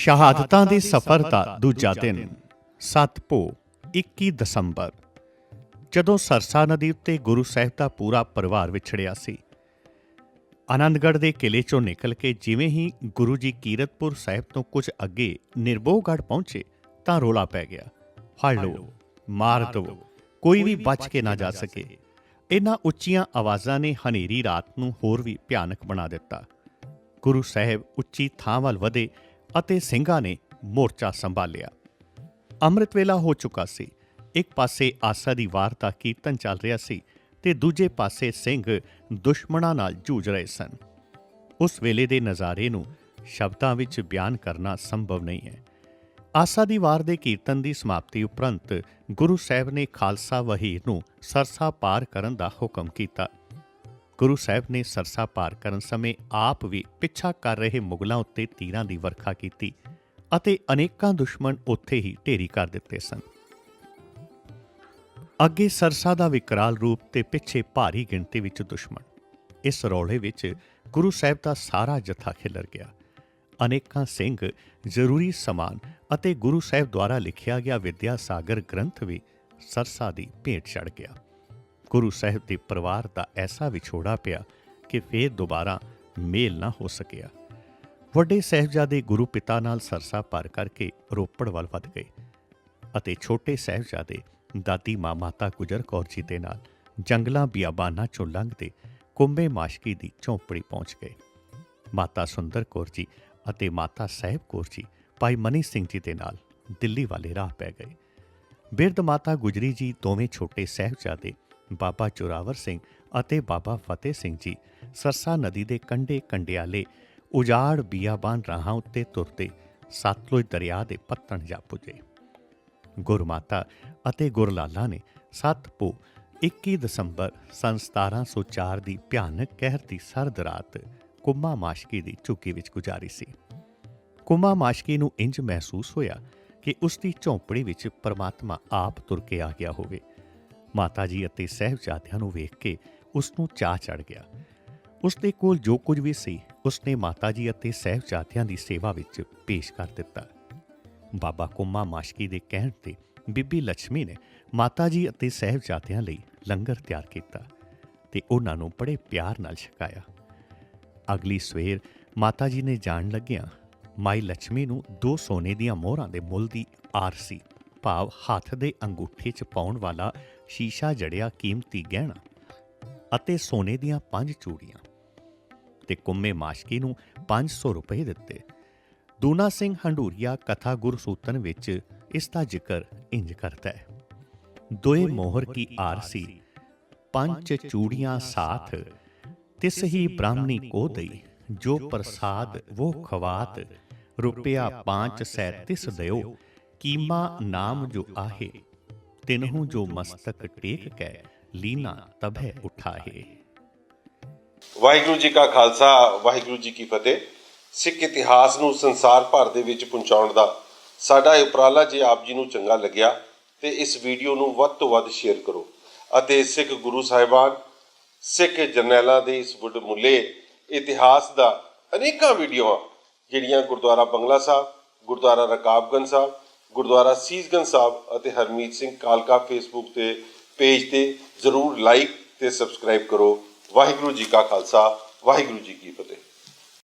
ਸ਼ਹਾਦਤਾਂ ਦੇ ਸਫ਼ਰ ਦਾ ਦੂਜਾ ਦਿਨ ਸਤਪੋ 21 ਦਸੰਬਰ। ਜਦੋਂ ਸਰਸਾ ਨਦੀ ਉੱਤੇ ਗੁਰੂ ਸਾਹਿਬ ਦਾ ਪੂਰਾ ਪਰਿਵਾਰ ਵਿਛੜਿਆ ਸੀ ਆਨੰਦਗੜ੍ਹ ਦੇ ਕਿਲੇ ਚੋਂ ਨਿਕਲ ਕੇ ਜਿਵੇਂ ਹੀ ਗੁਰੂ ਜੀ ਕੀਰਤਪੁਰ ਸਾਹਿਬ ਤੋਂ ਕੁਝ ਅੱਗੇ ਨਿਰਭੋਗੜ੍ਹ ਪਹੁੰਚੇ ਤਾਂ ਰੋਲਾ ਪੈ ਗਿਆ। ਫੜ ਲਓ ਮਾਰ ਦਿਓ ਕੋਈ ਵੀ ਬਚ ਕੇ ਨਾ ਜਾ ਸਕੇ। ਇਹਨਾਂ ਉੱਚੀਆਂ ਆਵਾਜ਼ਾਂ ਨੇ ਹਨੇਰੀ ਰਾਤ ਨੂੰ ਹੋਰ ਵੀ ਭਿਆਨਕ ਬਣਾ ਦਿੱਤਾ। ਗੁਰੂ ਸਾਹਿਬ ਉੱਚੀ ਥਾਂ ਵੱਲ ਵਧੇ ਅਤੇ ਸਿੰਘਾਂ ਨੇ ਮੋਰਚਾ ਸੰਭਾਲਿਆ। ਅੰਮ੍ਰਿਤ ਵੇਲਾ ਹੋ ਚੁੱਕਾ ਸੀ। ਇੱਕ ਪਾਸੇ ਆਸਾ ਦੀ ਵਾਰ ਦਾ ਕੀਰਤਨ ਚੱਲ ਰਿਹਾ ਸੀ ਤੇ ਦੂਜੇ ਪਾਸੇ ਸਿੰਘ ਦੁਸ਼ਮਣਾਂ ਨਾਲ ਜੂਝ ਰਹੇ ਸਨ। ਉਸ ਵੇਲੇ ਦੇ ਨਜ਼ਾਰੇ ਨੂੰ ਸ਼ਬਦਾਂ ਵਿੱਚ ਬਿਆਨ ਕਰਨਾ ਸੰਭਵ ਨਹੀਂ ਹੈ। ਆਸਾ ਦੀ ਵਾਰ ਦੇ ਕੀਰਤਨ ਦੀ ਸਮਾਪਤੀ ਉਪਰੰਤ ਗੁਰੂ ਸਾਹਿਬ ਨੇ ਖਾਲਸਾ ਵਹੀਰ ਨੂੰ ਸਰਸਾ ਪਾਰ ਕਰਨ ਦਾ ਹੁਕਮ ਕੀਤਾ। ਗੁਰੂ ਸਾਹਿਬ ਨੇ ਸਰਸਾ ਪਾਰ ਕਰਨ ਸਮੇਂ ਆਪ ਵੀ ਪਿੱਛਾ ਕਰ ਰਹੇ ਮੁਗਲਾਂ ਉੱਤੇ ਤੀਰਾਂ ਦੀ ਵਰਖਾ ਕੀਤੀ ਅਤੇ ਅਨੇਕਾਂ ਦੁਸ਼ਮਣ ਉੱਥੇ ਹੀ ਢੇਰੀ ਕਰ ਦਿੱਤੇ ਸਨ। ਅੱਗੇ ਸਰਸਾ ਦਾ ਵਿਕਰਾਲ ਰੂਪ ਤੇ ਪਿੱਛੇ ਭਾਰੀ ਗਿਣਤੀ ਵਿੱਚ ਦੁਸ਼ਮਣ। ਇਸ ਰੌਲੇ ਵਿੱਚ ਗੁਰੂ ਸਾਹਿਬ ਦਾ ਸਾਰਾ ਜਥਾ ਖਿਲਰ ਗਿਆ। ਅਨੇਕਾਂ ਸਿੰਘ ਜ਼ਰੂਰੀ ਸਮਾਨ ਅਤੇ ਗੁਰੂ ਸਾਹਿਬ ਦੁਆਰਾ ਲਿਖਿਆ ਗਿਆ ਵਿਦਿਆ ਸਾਗਰ ਗ੍ਰੰਥ ਵੀ ਸਰਸਾ ਦੀ ਭੇਟ ਚੜ ਗਿਆ। ਗੁਰੂ ਸਾਹਿਬ ਦੇ ਪਰਿਵਾਰ ਦਾ ਐਸਾ ਵਿਛੋੜਾ ਪਿਆ ਕਿ ਫੇਰ ਦੁਬਾਰਾ ਮੇਲ ਨਾ ਹੋ ਸਕਿਆ। ਵੱਡੇ ਸਾਹਿਬਜ਼ਾਦੇ ਗੁਰੂ ਪਿਤਾ ਨਾਲ ਸਰਸਾ ਪਾਰ ਕਰਕੇ ਰੋਪੜ ਵੱਲ ਵੱਧ ਗਏ ਅਤੇ ਛੋਟੇ ਸਾਹਿਬਜ਼ਾਦੇ ਦਾਦੀ ਮਾਂ ਮਾਤਾ ਗੁਜਰ ਕੌਰ ਜੀ ਦੇ ਨਾਲ ਜੰਗਲਾਂ ਬਿਆਬਾਨਾਂ ਚੋਂ ਲੰਘਦੇ ਕੁੰਬੇ ਮਾਸ਼ਕੀ ਦੀ ਝੌਂਪੜੀ ਪਹੁੰਚ ਗਏ। ਮਾਤਾ ਸੁੰਦਰ ਕੌਰ ਜੀ ਅਤੇ ਮਾਤਾ ਸਾਹਿਬ ਕੌਰ ਜੀ ਭਾਈ ਮਨੀ ਸਿੰਘ ਜੀ ਦੇ ਨਾਲ ਦਿੱਲੀ ਵਾਲੇ ਰਾਹ ਪੈ ਗਏ। ਬਿਰਧ ਮਾਤਾ ਗੁਜਰੀ ਜੀ ਦੋਵੇਂ ਛੋਟੇ ਸਾਹਿਬਜ਼ਾਦੇ ਬਾਬਾ ਜੋਰਾਵਰ ਸਿੰਘ ਅਤੇ ਬਾਬਾ ਫਤਿਹ ਸਿੰਘ ਜੀ ਸਰਸਾ ਨਦੀ ਦੇ ਕੰਢੇ ਕੰਡਿਆਲੇ ਉਜਾੜ ਬੀਆਬਾਨ ਰਾਹਾਂ ਉੱਤੇ ਤੁਰਦੇ ਸਤਲੁਜ ਦਰਿਆ ਦੇ ਪੱਤਣ ਜਾ ਪੁੱਜੇ। ਗੁਰਮਾਤਾ ਅਤੇ ਗੁਰਲਾਲਾ ਨੇ ਸੱਤ ਪੋ 21 ਦਸੰਬਰ ਸੰਨ 1704 ਦੀ ਭਿਆਨਕ ਕਹਿਰ ਦੀ ਸਰਦ ਰਾਤ ਕੁੰਮਾ ਮਾਸ਼ਕੀ ਦੀ ਝੁੱਗੀ ਵਿੱਚ ਗੁਜ਼ਾਰੀ ਸੀ। ਕੁੰਮਾ ਮਾਸ਼ਕੀ ਨੂੰ ਇੰਜ ਮਹਿਸੂਸ ਹੋਇਆ ਕਿ ਉਸ ਦੀ ਝੌਂਪੜੀ ਵਿੱਚ ਪਰਮਾਤਮਾ ਆਪ ਤੁਰ ਕੇ ਆ ਗਿਆ ਹੋਵੇ। ਮਾਤਾ ਜੀ ਅਤੇ ਸਹਿਬਜ਼ਾਦਿਆਂ ਨੂੰ ਵੇਖ ਕੇ ਉਸ ਨੂੰ ਚਾਹ ਚੜ ਗਿਆ। ਉਸ ਦੇ ਕੋਲ ਜੋ ਕੁਝ ਵੀ ਸੀ ਉਸ ਨੇ ਮਾਤਾ ਜੀ ਅਤੇ ਸਹਿਬਜ਼ਾਦਿਆਂ ਦੀ ਸੇਵਾ ਵਿੱਚ ਪੇਸ਼ ਕਰ ਦਿੱਤਾ। ਬਾਬਾ ਕੁੰਮਾ ਮਾਸ਼ਕੀ ਦੇ ਕਹਿਣ ਤੇ ਬੀਬੀ ਲక్ష్ਮੀ ਨੇ ਮਾਤਾ ਜੀ ਅਤੇ ਸਹਿਬਜ਼ਾਦਿਆਂ ਲਈ ਲੰਗਰ ਤਿਆਰ ਕੀਤਾ ਤੇ ਉਹਨਾਂ ਨੂੰ ਬੜੇ ਪਿਆਰ ਨਾਲ ਛਕਾਇਆ। ਅਗਲੀ ਸਵੇਰ ਮਾਤਾ ਜੀ ਨੇ ਜਾਣ ਲੱਗਿਆ ਮਾਈ ਲక్ష్ਮੀ ਨੂੰ ਦੋ ਸੋਨੇ ਦੀਆਂ ਮੋਹਰਾਂ ਦੇ ਮੁੱਲ ਦੀ ਆਰਸੀ ਭਾਵ ਹੱਥ ਦੇ ਅੰਗੂਠੇ 'ਚ ਪਾਉਣ ਵਾਲਾ ਸ਼ੀਸ਼ਾ ਜੜਿਆ ਕੀਮਤੀ ਗਹਿਣਾ ਅਤੇ ਸੋਨੇ ਦੀਆਂ ਪੰਜ ਚੂੜੀਆਂ ਤੇ ਕੁੰਮੇ ਮਾਸ਼ਕੀ ਨੂੰ 500 ਰੁਪਏ ਦਿੱਤੇ। ਦੂਨਾ ਸਿੰਘ ਹੰਡੂਰੀਆ ਕਥਾ ਗੁਰਸੂਤਨ ਵਿੱਚ ਇਸ ਦਾ ਜ਼ਿਕਰ ਇੰਜ ਕਰਦਾ ਹੈ। ਦੋਏ ਮੋਹਰ ਕੀ ਆਰਸੀ ਪੰਜ ਚੂੜੀਆਂ ਸਾਥ ਤਿਸ ਹੀ ਬ੍ਰਾਹਮਣੀ ਕੋ ਦਈ ਜੋ ਪ੍ਰਸਾਦ ਉਹ ਖਵਾਤ ਰੁਪਿਆ ਪਾਂਚ ਸੈ ਤਿਸ ਦਿਓ ਕੀਮਾ ਨਾਮ ਜੋ ਆਹੇ। ਤਿਨਹੂ ਜੋ ਮਸਤਕ ਟੇਕ ਕੈ, ਲੀਨਾ ਤਬੈ ਉਠਾਹੇ। ਵਾਹਿਗੁਰੂ ਜੀ ਕਾ ਖਾਲਸਾ, ਵਾਹਿਗੁਰੂ ਜੀ ਕੀ ਫਤਿਹ। ਸਿੱਖ ਇਤਿਹਾਸ ਨੂੰ ਸੰਸਾਰ ਭਰ ਦੇ ਵਿੱਚ ਪਹੁੰਚਾਉਣ ਦਾ ਸਾਡਾ ਇਹ ਉਪਰਾਲਾ ਜੇ ਆਪ ਜੀ ਨੂੰ ਚੰਗਾ ਲੱਗਿਆ, ਤੇ ਇਸ ਵੀਡੀਓ ਨੂੰ ਵੱਧ ਤੋਂ ਵੱਧ ਸ਼ੇਅਰ ਕਰੋ ਅਤੇ ਸਿੱਖ ਗੁਰੂ ਸਾਹਿਬਾਨ, ਸਿੱਖ ਜਰਨੈਲਾਂ ਦੇ ਇਸ ਮੁੱਲੇ ਇਤਿਹਾਸ ਦਾ ਅਨੇਕਾਂ ਵੀਡੀਓਆਂ, ਜਿਹੜੀਆਂ ਗੁਰਦੁਆਰਾ ਬੰਗਲਾ ਸਾਹਿਬ, ਗੁਰਦੁਆਰਾ ਰਕਾਬਗੰਜ ਸਾਹਿਬ ਗੁਰਦੁਆਰਾ ਸੀਸਗੰਜ ਸਾਹਿਬ ਅਤੇ ਹਰਮੀਤ ਸਿੰਘ ਕਾਲਕਾ ਫੇਸਬੁੱਕ ਤੇ ਪੇਜ ਤੇ ਜ਼ਰੂਰ ਲਾਈਕ ਤੇ ਸਬਸਕ੍ਰਾਈਬ ਕਰੋ। ਵਾਹਿਗੁਰੂ ਜੀ ਕਾ ਖਾਲਸਾ, ਵਾਹਿਗੁਰੂ ਜੀ ਕੀ ਫਤਿਹ।